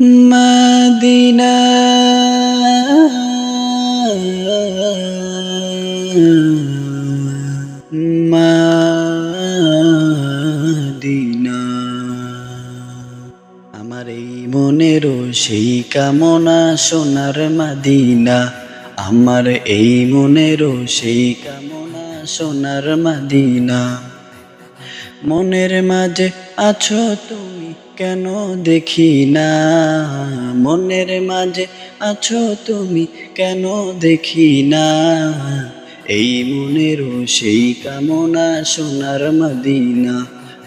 Medina. Medina. আমার এই মনেরও সেই কামনা সোনার মাদিনা। আমার এই মনেরও সেই কামনা সোনার মাদিনা। মনের মাঝে আছো তুমি কেন দেখি না? মনের মাঝে আছো তুমি কেন দেখি না? এই মনেরও সেই কামনা সোনার মদিনা।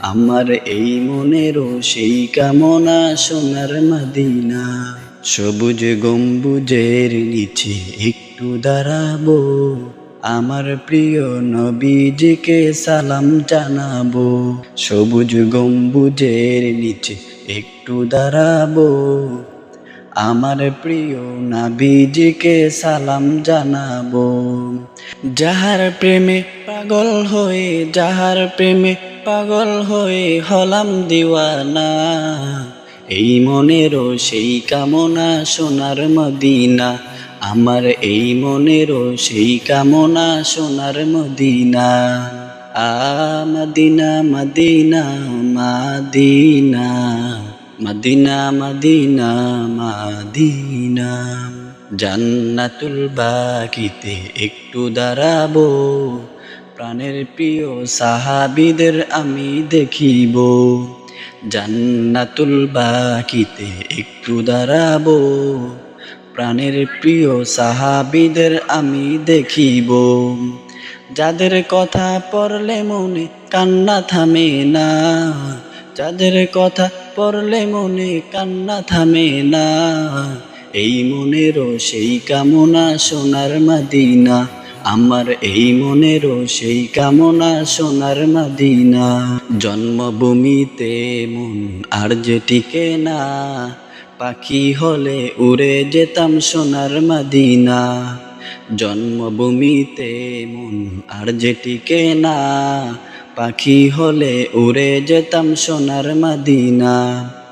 আমার এই মনেরও সেই কামনা সোনার মদিনা। সবুজ গম্বুজের নিচে একটু দাঁড়াবো। আমার প্রিয় নবীজিকে সালাম জানাব। সবুজ গম্বুজের নিচে একটু দাঁড়াবো। আমার প্রিয় নাবিজিকে সালাম জানাব। যাহার প্রেমে পাগল হয়ে, যাহার প্রেমে পাগল হয়ে হলাম দিওয়ানা। এই মনেরও সেই কামনা সোনার মদিনা। আমার এই মনেরও সেই কামনা সোনার Medina. Medina Medina, Medina, Medina Medina, Medina. জান্নাতুল বাকিতে একটু দাঁড়াবো, প্রাণের প্রিয় সাহাবিদের আমি দেখিব। জান্নাতুল বাকিতে একটু দাঁড়াবো প্রাণের প্রিয় সাহাবিদের আমি দেখিব। যাদের কথা পড়লে মনে কান্না থামে না। যাদের কথা পড়লে মনে কান্না থামে না। এই মনেরও সেই কামনা সোনার মাদিনা। আমার এই মনেরও সেই কামনা সোনার মাদিনা। জন্মভূমিতে মন আর যে টিকে না পাখি হলে উড়ে যেতাম সোনার মাদিনা। জন্মভূমিতে মন আর যে না, পাখি হলে উড়ে যেতাম সোনার মাদিনা।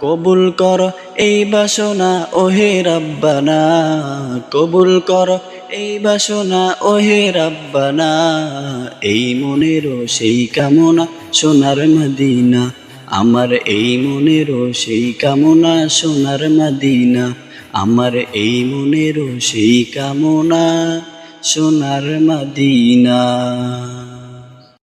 কবুল কর এই বাসনা, ওহে রাব্বানা। কবুল কর এই বাসনা, ওহে রাব্বানা। এই মনেরও সেই কামনা সোনার মদিনা। আমার এই মনেরও সেই কামনা সোনার মাদিনা। আমার এই মনেরও সেই কামনা সোনার মদিনা।